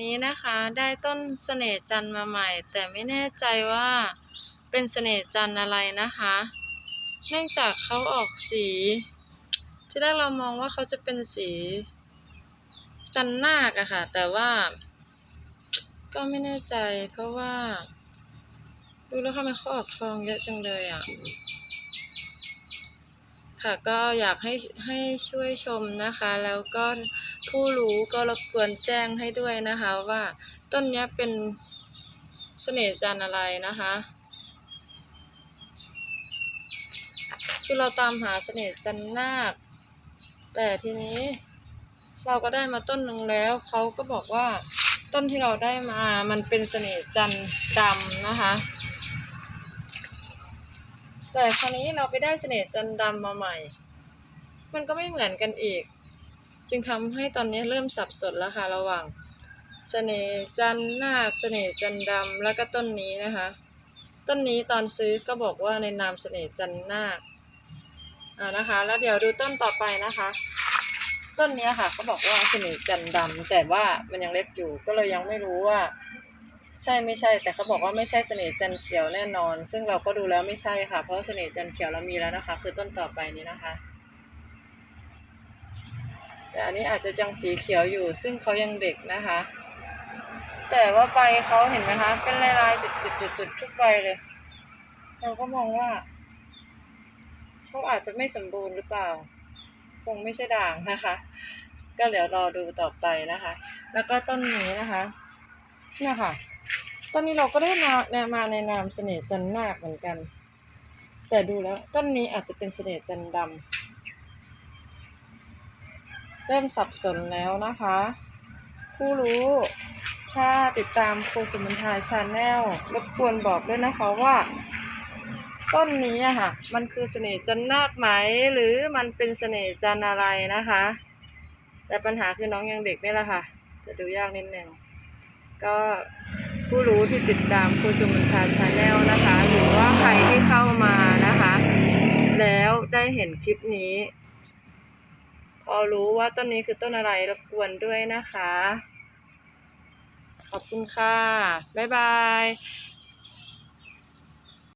นี้นะคะได้ต้นเสน่ห์จันมาใหม่ แต่ไม่แน่ใจว่าเป็นเสน่ห์จันอะไรนะคะ เนื่องจากเขาออกสี ที่แรกเรามองว่าเขาจะเป็นสีจันนาคอะค่ะ แต่ว่า ก็ไม่แน่ใจ เพราะว่า ดูแล้วทำไมเขาออกทองเยอะจังเลยอะ ค่ะก็อยากให้ให้ช่วยชมนะคะ แล้วก็ผู้รู้ก็รบกวนแจ้งให้ด้วยนะคะว่าต้นนี้เป็นเสน่ห์จันอะไรนะคะ คือเราตามหาเสน่ห์จันนาค แต่ทีนี้เราก็ได้มาต้นหนึ่งแล้วเขาก็บอกว่าต้นที่เราได้มามันเป็นเสน่ห์จันดำนะคะ แต่คราวนี้เราไปได้เสน่ห์จันดำมาใหม่ มันก็ไม่เหมือนกันอีก จึงทำให้ตอนนี้เริ่มสับสนแล้วค่ะระหว่างเสน่ห์จันนาคเสน่ห์จันดำแล้วก็ต้นนี้นะคะ ต้นนี้ตอนซื้อก็บอกว่าในนามเสน่ห์จันนาคอ่านะคะ แล้วเดี๋ยวดูต้นต่อไปนะคะ ต้นนี้ค่ะเขาบอกว่าเสน่ห์จันดำแต่ว่ามันยังเล็กอยู่ก็เลยยังไม่รู้ว่า ใช่ไม่ใช่ แต่เขาบอกว่าไม่ใช่เสน่ห์จันเขียวแน่นอน ซึ่งเราก็ดูแล้วไม่ใช่ค่ะ เพราะเสน่ห์จันเขียวเรามีแล้วนะคะ คือต้นต่อไปนี้นะคะ แต่อันนี้อาจจะยังสีเขียวอยู่ ซึ่งเขายังเด็กนะคะ แต่ว่าใบเขาเห็นไหมคะ เป็นลายๆจุดจุดจุดจุดๆๆทุกใบเลย เราก็มองว่าเขาอาจจะไม่สมบูรณ์หรือเปล่า คงไม่ใช่ด่างนะคะ ก็เดี๋ยวรอดูต่อไปนะคะ แล้วก็ต้นนี้นะคะเนี่ยค่ะ ต้นนี้เราก็ได้มาแนมาในนามเสน่ห์จันนาคเหมือนกัน แต่ดูแล้วต้นนี้อาจจะเป็นเสน่ห์จันดำเริ่มสับสนแล้วนะคะ ผู้รู้ถ้าติดตามโคสุมันทายชาแนลรบกวนบอกด้วยนะคะว่า ต้นนี้อะค่ะ มันคือเสน่ห์จันนาคไหม หรือมันเป็นเสน่ห์จันอะไรนะคะ แต่ปัญหาคือน้องยังเด็กนี่แหละค่ะ จะดูยากนิดนึง ก็ผู้รู้ที่ติดตามครูจุมนทาชาแนลนะคะ หรือว่าใครที่เข้ามานะคะ แล้วได้เห็นคลิปนี้ พอรู้ว่าต้นนี้คือต้นอะไรรบกวนด้วยนะคะ ขอบคุณค่ะ บ๊ายบาย